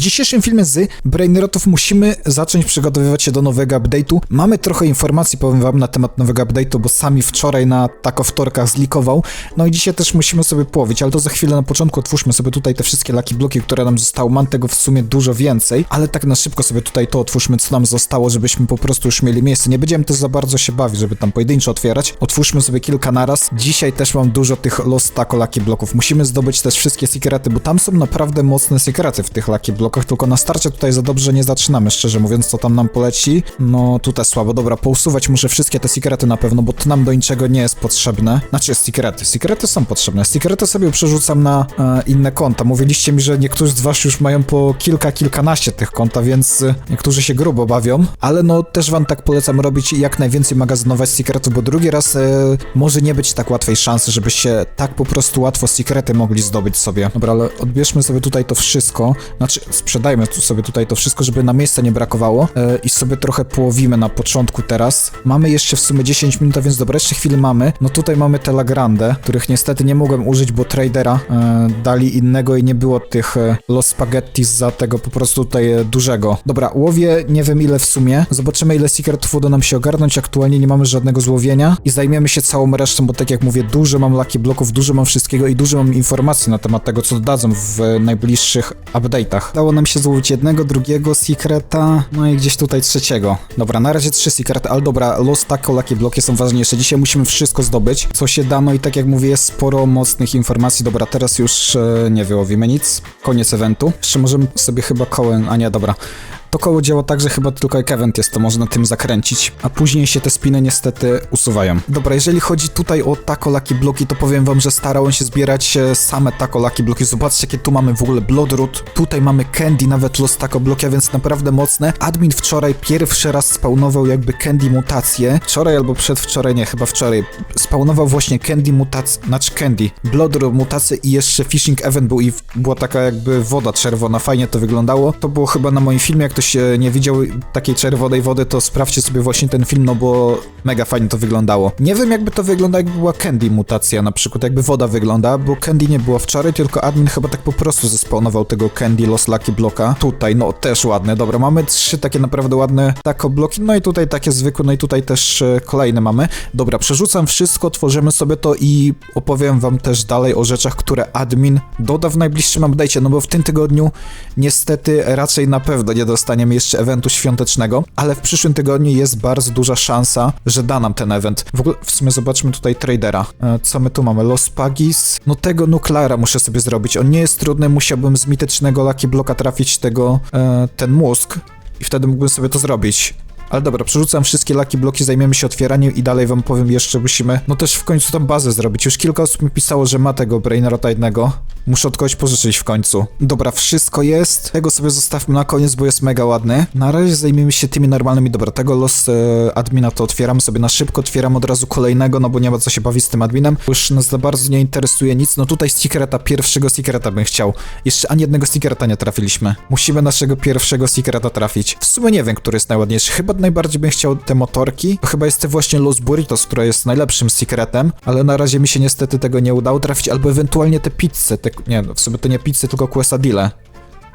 dzisiejszym filmie z Brainrotów musimy zacząć przygotowywać się do nowego update'u. Mamy trochę informacji, powiem wam, na temat nowego update'u, bo sami wczoraj na tako wtorkach zlikował. No i dzisiaj też musimy sobie połowić, ale to za chwilę na początku otwórzmy sobie tutaj te wszystkie laki bloki, które nam zostały. Mam tego w sumie dużo więcej, ale tak na szybko sobie tutaj to otwórzmy, co nam zostało, żebyśmy po prostu już mieli miejsce. Nie będziemy też za bardzo się bawić, żeby tam pojedynczo otwierać. Otwórzmy sobie kilka naraz. Dzisiaj też mam dużo tych Lost Taco Lucky bloków. Musimy zdobyć też wszystkie sekrety, bo tam są naprawdę mocne sekrety w tych Lucky blokach, tylko na starcie tutaj za dobrze nie zaczynamy, szczerze mówiąc, co tam nam poleci. No tutaj słabo, dobra, pousuwać muszę wszystkie te sekrety na pewno, bo to nam do niczego nie jest potrzebne. Znaczy sekrety, sekrety są potrzebne. Sekrety sobie przerzucam na e, inne konta. Mówiliście mi, że niektórzy z was już mają po kilka, kilkanaście tych konta, więc e, niektórzy się grubo bawią, ale no też wam tak polecam robić jak najwięcej magazynować sekretów, bo drugi raz e, może nie być tak łatwej szansy, żebyście tak po prostu łatwo sekrety mogli zdobyć sobie. Dobra, ale odbierzmy sobie tutaj to wszystko, znaczy sprzedajmy tu sobie tutaj to wszystko, żeby na miejsce nie brakowało e, i sobie trochę połowimy na początku teraz. Mamy jeszcze w sumie 10 minut, więc dobra, jeszcze chwilę mamy. No tutaj mamy te Lagrande, których niestety nie mogłem użyć, bo tradera e, dali innego i nie było tych e, Los Spaghetti za tego po prostu tutaj e, dużego. Dobra, łowię nie wiem ile w sumie. Zobaczymy ile secretów uda nam się ogarnąć. Aktualnie nie mamy żadnego złowienia i zajmiemy się całą resztą, bo tak jak mówię, dużo mam lucky bloków, dużo mam wszystkiego i dużo mam informacji na temat tego, co dodadzą w e, najbliższych update'ach. Dało nam się złowić jednego, drugiego secreta, no i gdzieś tutaj trzeciego. Dobra, na razie trzy secrety, ale dobra, Lost Taco Lucky bloki są ważniejsze. Dzisiaj musimy wszystko zdobyć, co się da, no i tak jak mówię, jest sporo mocnych informacji. Dobra, teraz już e, nie wyłowimy nic. Koniec eventu. Jeszcze możemy sobie chyba kołem, a nie, dobra. To koło działa tak, że chyba tylko jak event jest, to można tym zakręcić, a później się te spiny niestety usuwają. Dobra, jeżeli chodzi tutaj o Taco Lucky bloki, to powiem wam, że starałem się zbierać same Taco Lucky bloki. Zobaczcie, jakie tu mamy w ogóle Bloodroot, tutaj mamy Candy, nawet Lost Taco bloki, a więc naprawdę mocne. Admin wczoraj pierwszy raz spawnował jakby Candy mutację. Wczoraj albo przedwczoraj, nie, chyba wczoraj. Spawnował właśnie Candy mutację, znaczy Candy, Bloodroot mutację i jeszcze Fishing Event był i była taka jakby woda czerwona, fajnie to wyglądało. To było chyba na moim filmie, jak ktoś e, nie widział takiej czerwonej wody, to sprawdźcie sobie właśnie ten film, no bo mega fajnie to wyglądało. Nie wiem jakby to wygląda, jakby była Candy mutacja, na przykład jakby woda wygląda, bo Candy nie było wczoraj, tylko admin chyba tak po prostu zespawnował tego Candy Lost Lucky bloka. Tutaj, no też ładne, dobra, mamy trzy takie naprawdę ładne tako bloki, no i tutaj takie zwykłe, no i tutaj też e, kolejne mamy. Dobra, przerzucam wszystko, tworzymy sobie to i opowiem wam też dalej o rzeczach, które admin doda w najbliższym update'cie, no bo w tym tygodniu niestety raczej na pewno nie dostaniemy jeszcze eventu świątecznego, ale w przyszłym tygodniu jest bardzo duża szansa, że da nam ten event. W ogóle w sumie zobaczmy tutaj tradera. E, Co my tu mamy? Los Pagis. No tego nukleara muszę sobie zrobić. On nie jest trudny, musiałbym z mitycznego Lucky Bloka trafić tego, e, ten mózg i wtedy mógłbym sobie to zrobić. Ale dobra, przerzucam wszystkie laki bloki, zajmiemy się otwieraniem i dalej wam powiem jeszcze, musimy, no też w końcu tą bazę zrobić. Już kilka osób mi pisało, że ma tego Brainrota jednego. Muszę od kogoś pożyczyć w końcu. Dobra, wszystko jest. Tego sobie zostawmy na koniec, bo jest mega ładny. Na razie zajmiemy się tymi normalnymi. Dobra, tego los e, admina to otwieram sobie na szybko. Otwieram od razu kolejnego, no bo nie ma co się bawić z tym adminem. Już nas za bardzo nie interesuje nic. No tutaj secreta, pierwszego secreta bym chciał. Jeszcze ani jednego secreta nie trafiliśmy. Musimy naszego pierwszego secreta trafić. W sumie nie wiem, który jest najładniejszy. Chyba najbardziej bym chciał te motorki. To chyba jest właśnie Los Burritos, która jest najlepszym secretem, ale na razie mi się niestety tego nie udało trafić, albo ewentualnie te pizze, te, nie no, w sumie to nie pizzy, tylko quesadille.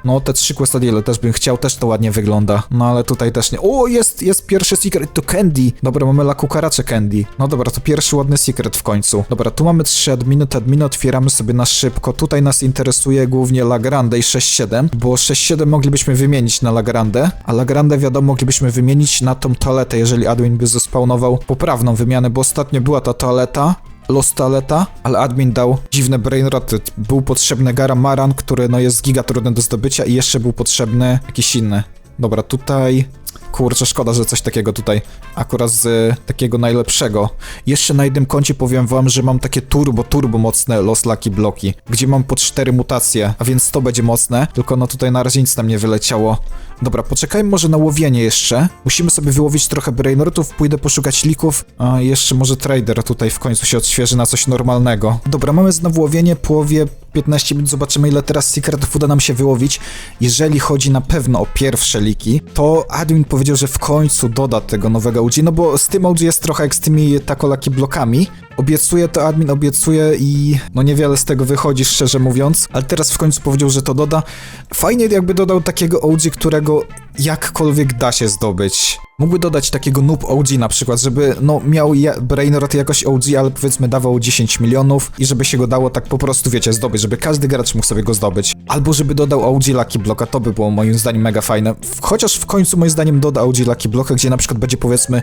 No, te trzy quesadille też bym chciał, też to ładnie wygląda. No, ale tutaj też nie. O, jest, jest pierwszy secret, to candy. Dobra, mamy la cucaracze candy. No dobra, to pierwszy ładny secret w końcu. Dobra, tu mamy trzy adminy, te adminy otwieramy sobie na szybko. Tutaj nas interesuje głównie La Grande i 6-7, bo 6-7 moglibyśmy wymienić na La Grande, a La Grande wiadomo moglibyśmy wymienić na tą toaletę, jeżeli admin by zespawnował poprawną wymianę, bo ostatnio była ta toaleta, Los Toaleta, ale admin dał dziwne brainroty. Był potrzebny Garamaran, który no jest giga trudny do zdobycia i jeszcze był potrzebny jakiś inny. Dobra, tutaj... Kurczę, szkoda, że coś takiego tutaj akurat z e, takiego najlepszego. Jeszcze na jednym koncie powiem wam, że mam takie turbo, turbo mocne Los Lucky bloki, gdzie mam po cztery mutacje, a więc to będzie mocne, tylko no tutaj na razie nic nam nie wyleciało. Dobra, poczekajmy może na łowienie jeszcze. Musimy sobie wyłowić trochę brainrotów, pójdę poszukać lików, a jeszcze może trader tutaj w końcu się odświeży na coś normalnego. Dobra, mamy znowu łowienie, połowie 15 minut, zobaczymy ile teraz secretów uda nam się wyłowić. Jeżeli chodzi na pewno o pierwsze liki, to admin powiedział, że w końcu doda tego nowego OG, no bo z tym OG jest trochę jak z tymi takolaki blokami. Obiecuje to admin, obiecuje i no niewiele z tego wychodzi, szczerze mówiąc, ale teraz w końcu powiedział, że to doda. Fajnie jakby dodał takiego OG, którego jakkolwiek da się zdobyć. Mógłby dodać takiego noob OG na przykład, żeby no miał ja, Brainrot jakoś OG, ale powiedzmy dawał 10 milionów i żeby się go dało tak po prostu, wiecie, zdobyć, żeby każdy gracz mógł sobie go zdobyć. Albo żeby dodał OG Lucky Blocka, to by było moim zdaniem mega fajne. Chociaż w końcu moim zdaniem doda OG Lucky Blocka, gdzie na przykład będzie powiedzmy,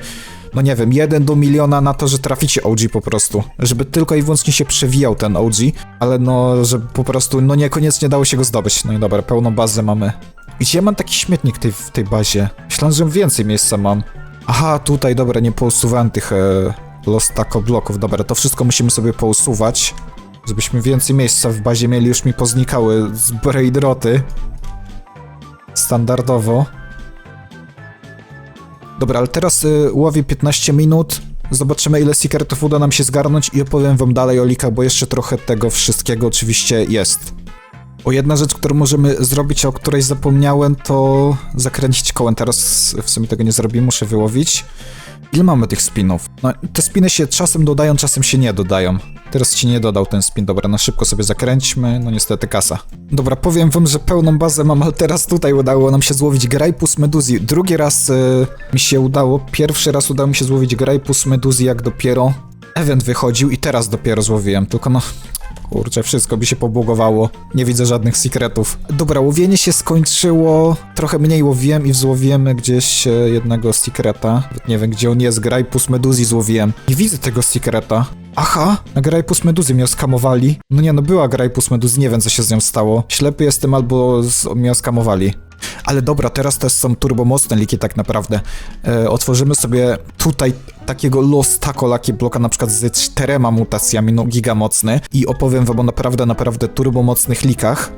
no nie wiem, 1 do miliona na to, że traficie OG po prostu. Żeby tylko i wyłącznie się przewijał ten OG, ale no, żeby po prostu, no niekoniecznie dało się go zdobyć. No i dobra, pełną bazę mamy. Gdzie ja mam taki śmietnik tej, w tej bazie? Myślałem, że więcej miejsca mam. Aha, tutaj, dobra, nie pousuwałem tych e, Lost Taco bloków. Dobra, to wszystko musimy sobie pousuwać, żebyśmy więcej miejsca w bazie mieli. Już mi poznikały z braidroty. Standardowo. Dobra, ale teraz y, łowię 15 minut. Zobaczymy, ile secretów uda nam się zgarnąć i opowiem wam dalej o likach, bo jeszcze trochę tego wszystkiego oczywiście jest. O jedna rzecz, którą możemy zrobić, a o której zapomniałem, to zakręcić kołem. Teraz w sumie tego nie zrobię, muszę wyłowić. Ile mamy tych spinów? No, te spiny się czasem dodają, czasem się nie dodają. Teraz ci nie dodał ten spin, dobra, na szybko sobie zakręćmy, no niestety kasa. Dobra, powiem wam, że pełną bazę mam, ale teraz tutaj udało nam się złowić Graipus Meduzi. Drugi raz y, mi się udało, pierwszy raz udało mi się złowić Graipus Meduzi, jak dopiero event wychodził i teraz dopiero złowiłem, tylko no... Kurczę, wszystko by się pobłogowało. Nie widzę żadnych sekretów. Dobra, łowienie się skończyło. Trochę mniej łowiłem i złowiłem gdzieś e, jednego sekreta. Nie wiem, gdzie on jest. Graipus Meduzi złowiłem. Nie widzę tego sekreta. Aha, na Graipus Meduzy mnie skamowali. No nie, no była Graipus Meduzy, nie wiem co się z nią stało. Ślepy jestem albo z, mnie. Ale dobra, teraz też są turbomocne liki tak naprawdę. E, otworzymy sobie tutaj takiego Los Taco Lucky Bloka na przykład z czterema mutacjami, no giga mocny. I opowiem wam o naprawdę, naprawdę turbomocnych likach,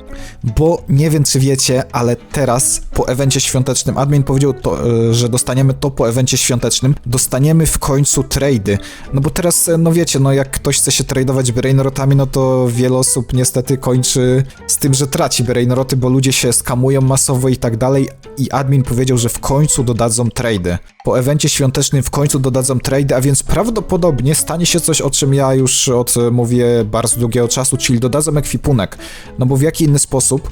bo nie wiem czy wiecie, ale teraz po evencie świątecznym, admin powiedział to, e, że dostaniemy to po evencie świątecznym, dostaniemy w końcu trady, no bo teraz, e, no wiecie, no jak ktoś chce się tradować brainrotami, no to wiele osób niestety kończy z tym, że traci brainroty, bo ludzie się skamują masowo i tak dalej. I admin powiedział, że w końcu dodadzą trady. Po evencie świątecznym w końcu dodadzą trady, a więc prawdopodobnie stanie się coś, o czym ja już od e, mówię bardzo długiego czasu, czyli dodadzą ekwipunek. No bo w jaki inny sposób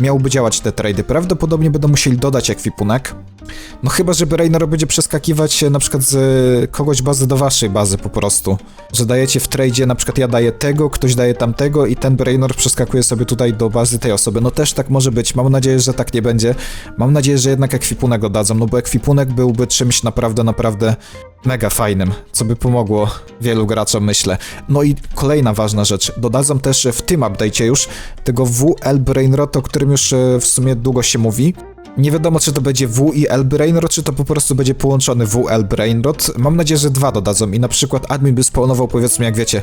miałby działać te trady? Prawdopodobnie będą musieli dodać ekwipunek. No chyba, że Brainor będzie przeskakiwać e, na przykład z e, kogoś bazy do waszej bazy po prostu. Że dajecie w tradzie, na przykład ja daję tego, ktoś daje tamtego i ten Brainor przeskakuje sobie tutaj do bazy tej osoby. No też tak może być. Mam nadzieję, że tak nie będzie. Mam nadzieję, że jednak ekwipunek dodadzą, no bo ekwipunek byłby czymś naprawdę, naprawdę mega fajnym, co by pomogło wielu graczom, myślę. No i kolejna ważna rzecz. Dodadzą też w tym update'cie już tego WL Brainrot, o którym już e, w sumie długo się mówi. Nie wiadomo, czy to będzie W i L Brainrot, czy to po prostu będzie połączony WL Brainrot. Mam nadzieję, że dwa dodadzą i na przykład admin by spawnował, powiedzmy, jak wiecie,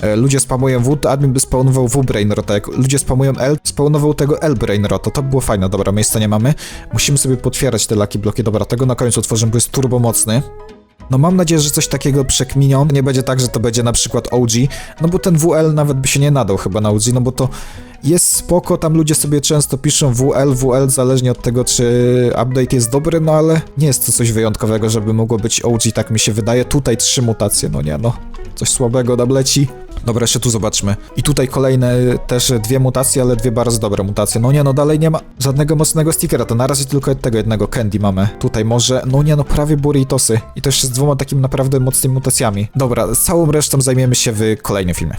e, ludzie spamują W, to admin by spawnował W Brainrota, jak ludzie spamują L, spawnował tego L Brainrota. To by było fajne, dobra, miejsca nie mamy. Musimy sobie potwierać te lucky bloki, dobra, tego na końcu otworzymy, bo jest turbo mocny. No mam nadzieję, że coś takiego przekminią. Nie będzie tak, że to będzie na przykład OG, no bo ten WL nawet by się nie nadał chyba na OG, no bo to jest spoko, tam ludzie sobie często piszą WL, WL, zależnie od tego, czy update jest dobry, no ale nie jest to coś wyjątkowego, żeby mogło być OG, tak mi się wydaje. Tutaj trzy mutacje, no nie no, coś słabego nam leci. Dobra, jeszcze tu zobaczmy. I tutaj kolejne też dwie mutacje, ale dwie bardzo dobre mutacje. No nie, no dalej nie ma żadnego mocnego stickera, to na razie tylko tego jednego candy mamy. Tutaj może, no nie, no prawie burritosy. I to jeszcze z dwoma takimi naprawdę mocnymi mutacjami. Dobra, całą resztą zajmiemy się w kolejnym filmie.